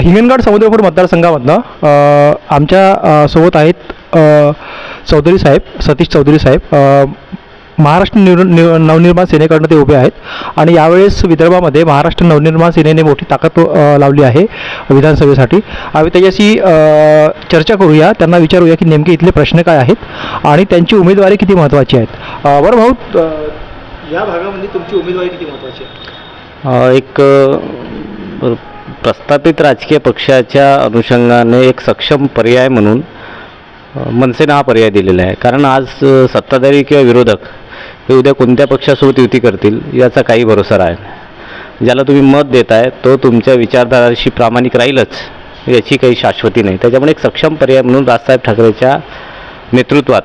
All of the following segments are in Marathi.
हिंगणघाट समुद्रपूर मतदारसंघामधनं अ, आमच्यासोबत आहेत चौधरी साहेब सतीश चौधरी साहेब. महाराष्ट्र निव निव नवनिर्माण सेनेकडनं ते उभे आहेत आणि यावेळेस विदर्भामध्ये महाराष्ट्र नवनिर्माण सेनेने मोठी ताकद लावली आहे विधानसभेसाठी. आम्ही त्याच्याशी चर्चा करूया. त्यांना विचारूया की नेमके इथले प्रश्न काय आहेत आणि त्यांची उमेदवारी किती महत्त्वाची आहेत. बरं भाऊ या भागामध्ये तुमची उमेदवारी किती महत्त्वाची आहे? एक प्रस्थापित राजकीय पक्षाच्या अनुषंगाने एक सक्षम पर्याय म्हणून मनसेनं हा पर्याय दिलेला आहे. कारण आज सत्ताधारी किंवा विरोधक हे उद्या कोणत्या पक्षासोबत युती करतील याचा काही भरोसा राहील ज्याला तुम्ही मत देताय तो तुमच्या विचारधाराशी प्रामाणिक राहीलच याची काही शाश्वती नाही. त्याच्यामुळे एक सक्षम पर्याय म्हणून राजसाहेब ठाकरेच्या नेतृत्वात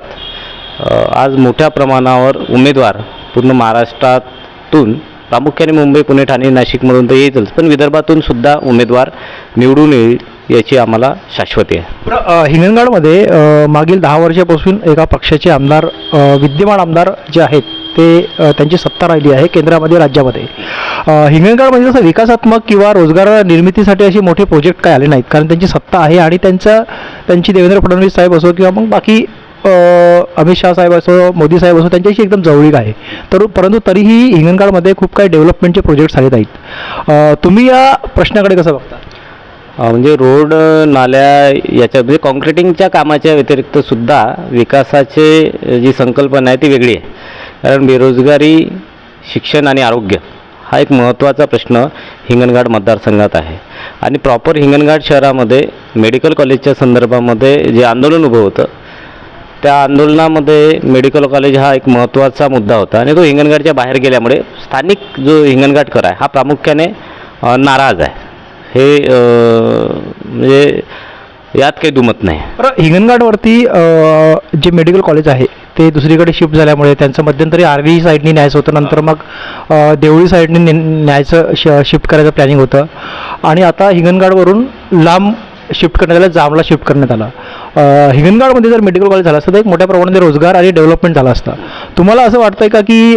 आज मोठ्या प्रमाणावर उमेदवार पूर्ण महाराष्ट्रातून प्रामुख्याने मुंबई पुणे ठाणे नाशिकमधून तर येईलच. पण विदर्भातून सुद्धा उमेदवार निवडून येईल याची आम्हाला शाश्वती आहे. हिंगणगडमध्ये मागील दहा वर्षापासून एका पक्षाचे आमदार विद्यमान आमदार जे आहेत ते त्यांची सत्ता राहिली आहे केंद्रामध्ये राज्यामध्ये. अ, हिंगणघाटमध्ये जसं विकासात्मक किंवा रोजगार निर्मितीसाठी असे मोठे प्रोजेक्ट काय आले नाहीत. कारण त्यांची सत्ता आहे आणि त्यांचं त्यांची देवेंद्र फडणवीस साहेब असो किंवा मग बाकी अमित शाह साहेब असो मोदी साहेब असो त्यांच्याशी एकदम जवळीक आहे. तर परंतु तरीही हिंगणघाटमध्ये खूप काही डेव्हलपमेंटचे प्रोजेक्ट्स आले आहेत. तुम्ही या प्रश्नाकडे कसं बघता? म्हणजे रोड नाल्या याच्या म्हणजे कॉन्क्रिटिंगच्या कामाच्या व्यतिरिक्त सुद्धा विकासाचे जी संकल्पना आहे ती वेगळी आहे. कारण बेरोजगारी शिक्षण आणि आरोग्य हा एक महत्त्वाचा प्रश्न हिंगणघाट मतदारसंघात आहे. आणि प्रॉपर हिंगणघाट शहरामध्ये मेडिकल कॉलेजच्या संदर्भामध्ये जे आंदोलन उभं होतं त्या आंदोलनामध्ये मेडिकल कॉलेज हा एक महत्त्वाचा मुद्दा होता आणि तो हिंगणघाटच्या बाहेर गेल्यामुळे स्थानिक जो हिंगणघाटकर आहे हा प्रामुख्याने नाराज आहे. हे म्हणजे यात काही दुमत नाही. बरं हिंगणघाटवरती जे मेडिकल कॉलेज आहे ते दुसरीकडे शिफ्ट झाल्यामुळे त्यांचं मध्यंतरी आर्वी साईडनी न्यायचं होतं नंतर मग देवळी साईडने न्यायचं श शिफ्ट करायचं प्लॅनिंग होतं. आणि आता हिंगणघाटवरून लांब शिफ्ट करण्यात आलं जामला शिफ्ट करण्यात आलं. हिंगणगाडमध्ये हिंगणघाटमध्ये जर मेडिकल कॉलेज झालं असतं तर एक मोठ्या प्रमाणात रोजगार आणि डेव्हलपमेंट झाला असतं. तुम्हाला असं वाटतंय का की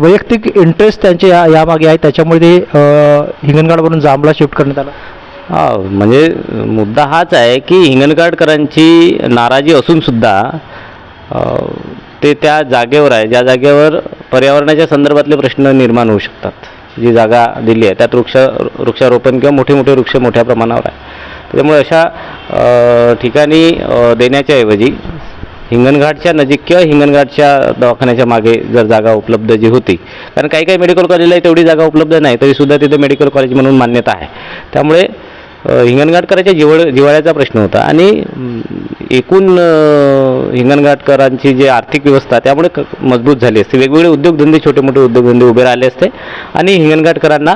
वैयक्तिक इंटरेस्ट त्यांचे या यामागे आहे त्याच्यामुळे ते हिंगणगाडवरून हिंगणघाटवरून शिफ्ट करण्यात आला? हा म्हणजे मुद्दा हाच आहे की हिंगणघाटकरांची नाराजी असूनसुद्धा ते त्या जागेवर आहे. ज्या जागेवर पर्यावरणाच्या संदर्भातले प्रश्न निर्माण होऊ शकतात. जी जागा दिली आहे त्यात वृक्ष वृक्षारोपण किंवा मोठे मोठे वृक्ष मोठ्या प्रमाणावर आहे. त्यामुळे अशा ठिकाणी देण्याच्याऐवजी देण्याच्या ऐवजी हिंगणघाटच्या नजीक किंवा हिंगणघाटच्या दवाखान्याच्या मागे जर जागा उपलब्ध जी होती कारण काही काही मेडिकल कॉलेजला तेवढी जागा उपलब्ध नाही तरीसुद्धा तिथे मेडिकल कॉलेज म्हणून मान्यता आहे. त्यामुळे हिंगणघाटकरांच्या जिवळ जिव्हाळ्याचा प्रश्न होता. आणि एकूण हिंगणघाटकरांची जी आर्थिक व्यवस्था त्यामुळे मजबूत झाली असते. वेगवेगळे उद्योगधंदे छोटे मोठे उद्योगधंदे उभे राहिले असते. आणि हिंगणघाटकरांना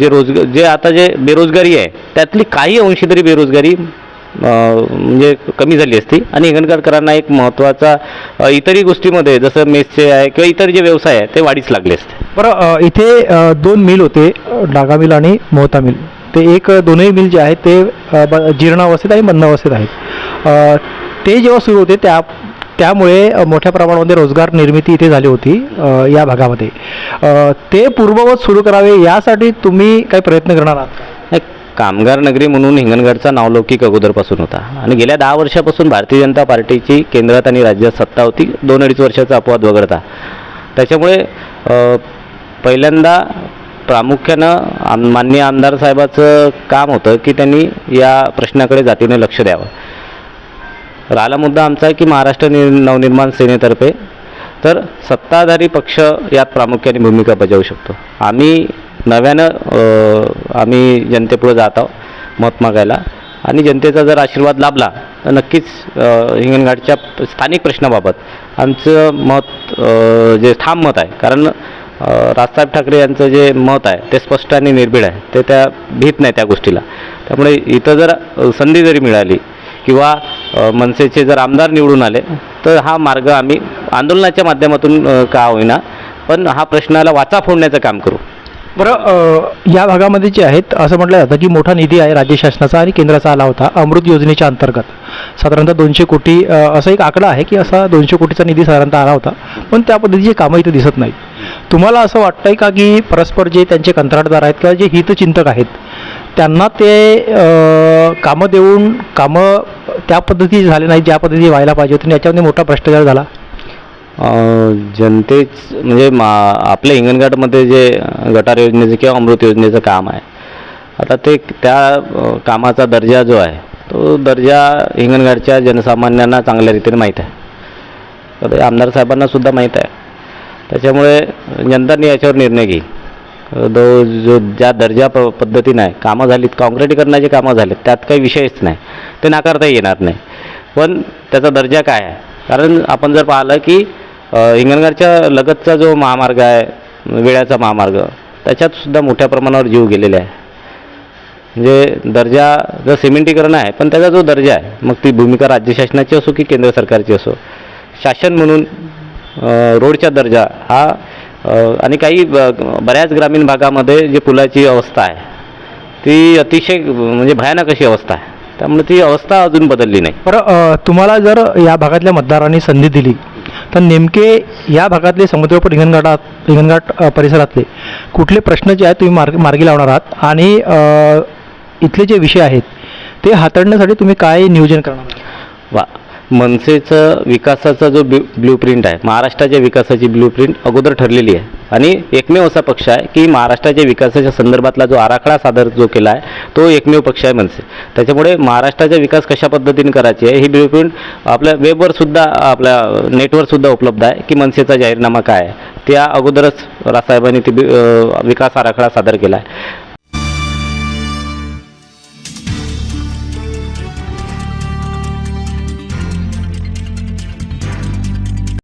जे रोजगार जे आता जे बेरोजगारी आहे त्यातली काही अंशी तरी बेरोजगारी म्हणजे कमी झाली असती. आणि हिंगणघाटकरांना एक महत्त्वाचा इतरही गोष्टीमध्ये जसं मेसचे आहे किंवा इतर जे व्यवसाय आहे ते वाढीस लागले असते. बरं इथे दोन मिल होते डागा मिल आणि मोहता मिल. ते एक दोनही दोन्ही मिल जे आहेत ते ब- जीर्णावस्थेत आणि मंदावस्थेत आहेत. ते जेव्हा सुरू होते त्या त्यामुळे मोठ्या प्रमाणामध्ये रोजगार निर्मिती इथे झाली होती या भागामध्ये. ते पूर्ववत सुरू करावे यासाठी तुम्ही काही प्रयत्न करणार आहात कामगार नगरी म्हणून हिंगणघरचा नावलौकिक अगोदरपासून होता. आणि गेल्या दहा वर्षापासून भारतीय जनता पार्टीची केंद्रात आणि राज्यात सत्ता होती दोन अडीच वर्षाचा अपवाद वगळता. त्याच्यामुळे पहिल्यांदा प्रामुख्यानं आम माननीय आमदार साहेबाचं काम होतं की त्यांनी या प्रश्नाकडे जातीने लक्ष द्यावं. राहिला मुद्दा आमचा आहे की महाराष्ट्र नि नवनिर्माण सेनेतर्फे तर सत्ताधारी पक्ष यात प्रामुख्याने भूमिका बजावू शकतो. आम्ही नव्यानं आम्ही जनतेपुढे जात आहोत मत मागायला. आणि जनतेचा जर आशीर्वाद लाभला तर नक्कीच हिंगणघाटच्या स्थानिक प्रश्नाबाबत आमचं मत जे ठाम मत आहे. कारण राजसाहेब ठाकरे यांचं जे मत आहे ते स्पष्ट आणि निर्भीड आहे. ते त्या भीत नाही त्या गोष्टीला. त्यामुळे इथं जर संधी जरी मिळाली किंवा मनसेचे जर आमदार निवडून आले तर हा मार्ग आम्ही आंदोलनाच्या माध्यमातून का होईना पण हा प्रश्नाला वाचा फोडण्याचं काम करू. बरं या भागामध्ये जे आहेत असं म्हटलं जातं की मोठा निधी आहे राज्य शासनाचा आणि केंद्राचा आला होता अमृत योजनेच्या अंतर्गत. साधारणतः दोनशे कोटी असा एक आकडा आहे की असा दोनशे कोटीचा निधी साधारणतः आला होता पण त्या पद्धतीची कामं इथं दिसत नाहीत. तुम्हाला असं वाटतंय का की परस्पर जे त्यांचे कंत्राटदार आहेत किंवा जे हितचिंतक आहेत त्यांना ते कामं देऊन कामं त्या पद्धतीचे झाले नाही ज्या पद्धतीने व्हायला पाहिजे होते याच्यामध्ये मोठा भ्रष्टाचार झाला? जनतेच म्हणजे मा आपल्या हिंगणघाटमध्ये जे गटार योजनेचं किंवा अमृत योजनेचं काम आहे आता ते त्या कामाचा दर्जा जो आहे तो दर्जा हिंगणघाटच्या जनसामान्यांना चांगल्या रीतीने माहीत आहे. तर आमदार साहेबांना सुद्धा माहीत आहे. त्याच्यामुळे यंदानी याच्यावर निर्णय घेईल. जो जो ज्या दर्जा प पद्धतीनं आहे कामं झालीत काँक्रिटीकरणाची कामं झालीत त्यात काही विषयच नाही. ते नाकारता येणार नाही. पण त्याचा दर्जा काय आहे? कारण आपण जर पाहिलं की अ, लगतचा जो महामार्ग आहे वेळाचा महामार्ग त्याच्यात सुद्धा मोठ्या प्रमाणावर जीव गेलेले आहे. म्हणजे दर्जा जर सिमेंटीकरण आहे पण त्याचा जो दर्जा आहे मग ती भूमिका राज्य शासनाची असो की केंद्र सरकारची असो शासन म्हणून रोडचा दर्जा हा आणि काही बऱ्याच ग्रामीण भागामध्ये जे पुलाची अवस्था आहे ती अतिशय म्हणजे भयानक अशी अवस्था आहे. त्यामुळे ती अवस्था अजून बदलली नाही. बरं तुम्हाला जर या भागातल्या मतदारांनी संधी दिली तर नेमके या भागातले समुद्रपूर हिंगणघाटात हिंगणघाट अ, परिसरातले कुठले प्रश्न जे आहेत तुम्ही मार्ग मार्गी लावणार आहात? आणि इथले जे विषय आहेत ते हाताळण्यासाठी तुम्ही काय नियोजन करणार? वा मनसेचं विकासाचा जो ब्लू ब्ल्यू प्रिंट आहे महाराष्ट्राच्या विकासाची ब्ल्यू प्रिंट अगोदर ठरलेली आहे. आणि एकमेव असा पक्ष आहे की महाराष्ट्राच्या विकासाच्या संदर्भातला जो आराखडा सादर जो केला आहे तो एकमेव पक्ष आहे मनसे. त्याच्यामुळे महाराष्ट्राचा विकास कशा पद्धतीने करायची आहे ही ब्ल्यू प्रिंट आपल्या वेबवर सुद्धा आपल्या नेटवर सुद्धा उपलब्ध आहे की मनसेचा जाहीरनामा काय आहे. त्या अगोदरच रासाहेबांनी ती बी- विकास आराखडा सादर केला आहे.